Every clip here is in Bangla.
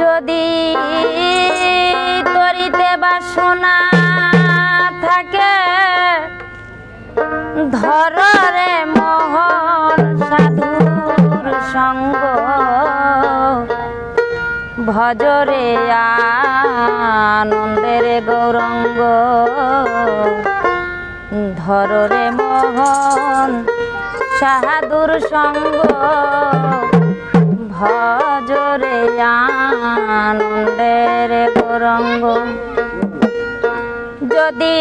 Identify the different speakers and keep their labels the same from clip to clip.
Speaker 1: যদি তরিতে বাসনা থাকে, ধরে মোহন সাধুর সঙ্গ। ভজরে আনন্দের গৌরঙ্গ। ধররে মোহন সাহাদুর সঙ্গ। ভজরে আনন্দের গরঙ্গ যদি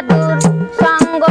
Speaker 1: সাধুর সঙ্গ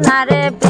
Speaker 1: not a